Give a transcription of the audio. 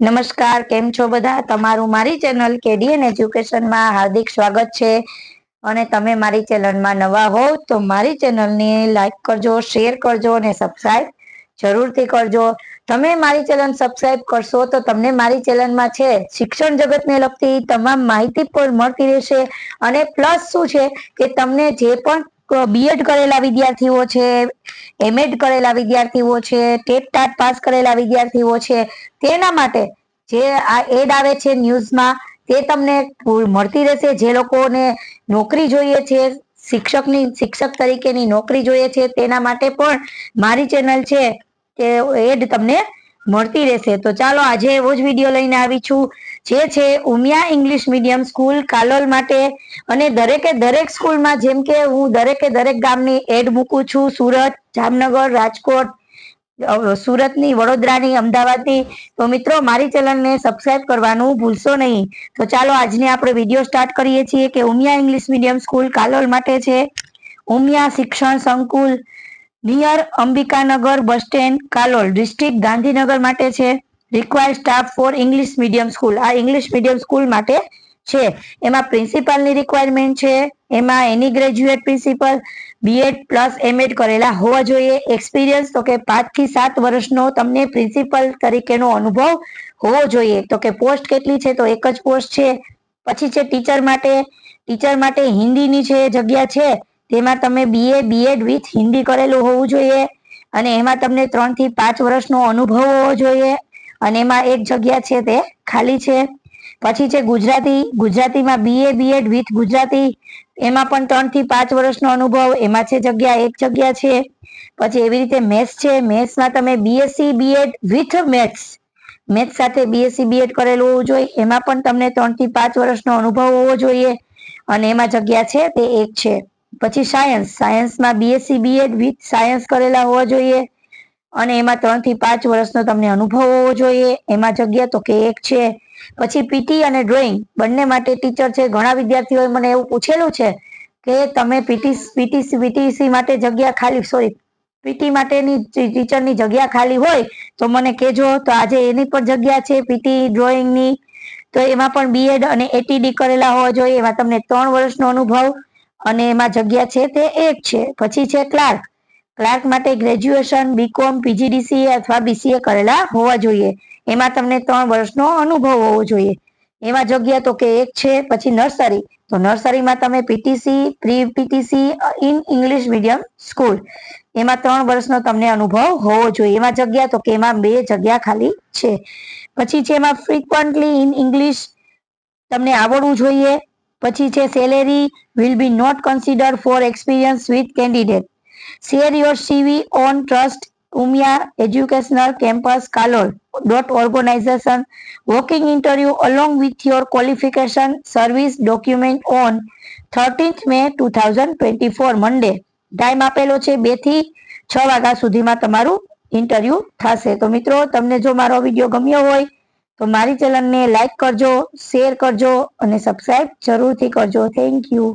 નમસ્કાર, કેમ છો બધા? તમારું મારી ચેનલ કેડીએન એજ્યુકેશનમાં હાર્દિક સ્વાગત છે. અને તમે મારી ચેનલમાં નવા હોવ તો મારી ચેનલને લાઈક કરજો, શેર કરજો અને સબસ્ક્રાઈબ જરૂરથી કરજો. તમે મારી ચેનલ સબસ્ક્રાઈબ કરશો તો તમને મારી ચેનલમાં છે શિક્ષણ જગતને લગતી તમામ માહિતી પણ મળતી રહેશે. અને પ્લસ શું છે કે તમને જે પણ બીએડ કરેલા વિદ્યાર્થીઓ છે એમએડ કરેલા વિદ્યાર્થીઓ છે, ટેટ ટાટ પાસ કરેલા વિદ્યાર્થીઓ છે, તેના માટે જે આ એડ આવે છે ન્યૂઝમાં, તે તમને મળતી રહેશે. જે લોકોને નોકરી જોઈએ છે, શિક્ષકની, શિક્ષક તરીકેની નોકરી જોઈએ છે, તેના માટે પણ મારી ચેનલ છે, તે એડ તમને મળતી રહેશે. તો ચાલો આજે એવો જ વીડિયો લઈને આવી છું, જે છે Umiya English medium school Kalol માટે. અને દરેકે દરેક સ્કૂલમાં જેમ કે હું દરેકે દરેક ગામની એડ મૂકું છું, સુરત, જામનગર, રાજકોટ સુરતની, વડોદરાની, અમદાવાદની. તો મિત્રો, મારી ચેનલને સબસ્ક્રાઇબ કરવાનું ભૂલશો નહીં. તો ચાલો આજની આપણે વીડિયો સ્ટાર્ટ કરીએ છીએ કે Umiya English medium school Kalol માટે છે. ઉમિયા શિક્ષણ સંકુલ near Ambikanagar bus stand, Kalol, district Gandhinagar માટે છે. Require staff for English medium school આ ઇંગ્લિશ મીડિયમ સ્કૂલ માટે છે. એમાં પ્રિન્સિપાલની રિક્વાયરમેન્ટ છે. એમાં એની graduate principal BEd plus MEd કરેલા હોવા જોઈએ. એક્સપિરિયન્સ તો કે પાંચથી સાત વર્ષનો તમને પ્રિન્સિપલ તરીકેનો અનુભવ હોવો જોઈએ. તો કે પોસ્ટ કેટલી છે તો એક જ પોસ્ટ છે. પછી છે ટીચર માટે. ટીચર માટે હિન્દીની છે જગ્યા છે. તેમાં તમે બીએ બીએડ વિથ હિન્દી કરેલું હોવું જોઈએ અને એમાં તમને ત્રણથી પાંચ વર્ષનો અનુભવ હોવો જોઈએ અને એમાં એક જગ્યા છે તે ખાલી છે. પછી છે ગુજરાતી, ગુજરાતીમાં બીએ બીએડ વિથ ગુજરાતી, એમાં પણ ત્રણથી પાંચ વર્ષનો અનુભવ, એમાં છે જગ્યા, એક જગ્યા છે. પછી એવી રીતે મેથ્સ છે, મેથ્સમાં તમે BSc BEd with maths maths સાથે બીએસસી બીએડ કરેલું હોવું જોઈએ, એમાં પણ તમને ત્રણથી પાંચ વર્ષનો અનુભવ હોવો જોઈએ અને એમાં જગ્યા છે તે એક છે. પછી સાયન્સ સાયન્સમાં બીએસસી બીએડ વિથ સાયન્સ કરેલા હોવા જોઈએ. અને એમાં ત્રણથી પાંચ વર્ષનો તમને અનુભવ હોવો જોઈએ. એમાં જગ્યા તો કે એક છે. પછી પીટી અને ડ્રોઈંગ બંને માટે ટીચર છે. ઘણા વિદ્યાર્થીઓએ મને એવું પૂછેલું છે કે તમે પીટી પીટીસી પીટીસી માટે જગ્યા ખાલી સોરી પીટી માટેની ટીચરની જગ્યા ખાલી હોય તો મને કહેજો. તો આજે એની પણ જગ્યા છે પીટી ડ્રોઈંગની તો એમાં પણ બીએડ અને એટીડી કરેલા હોવા જોઈએ. એમાં તમને ત્રણ વર્ષનો અનુભવ અને એમાં જગ્યા છે તે એક છે. પછી છે ક્લાર્ક. ક્લાર્ક માટે ગ્રેજ્યુએશન બીકોમ પીજીડીસી અથવા બીસીએ કરેલા હોવા જોઈએ. એમાં તમને ત્રણ વર્ષનો અનુભવ હોવો જોઈએ. એમાં જગ્યા તો કે એક છે, પછી નર્સરી. તો નર્સરીમાં તમે PTC pre PTC in English medium school એમાં ત્રણ વર્ષનો તમને અનુભવ હોવો જોઈએ. એમાં જગ્યા તો કે એમાં બે જગ્યા ખાલી છે. પછી છે એમાં ફ્રિકવન્ટલી ઇન ઇંગ્લિશ તમને આવડવું જોઈએ. પછી છે salary will be not consider for experience with candidate share your CV on trust Umiya educational campus Kalol dot organisation walking interview along with your qualification service document on thirteenth May two thousand twenty four Monday time આપેલો છે બેથી છ વાગ્યા સુધીમાં તમારું interview થશે. તો મિત્રો, તમને જો મારો વીડિયો ગમ્યો હોય તો મારી ચેનલને લાઈક કરજો શેર કરજો અને સબસ્ક્રાઈબ જરૂરથી કરજો. Thank you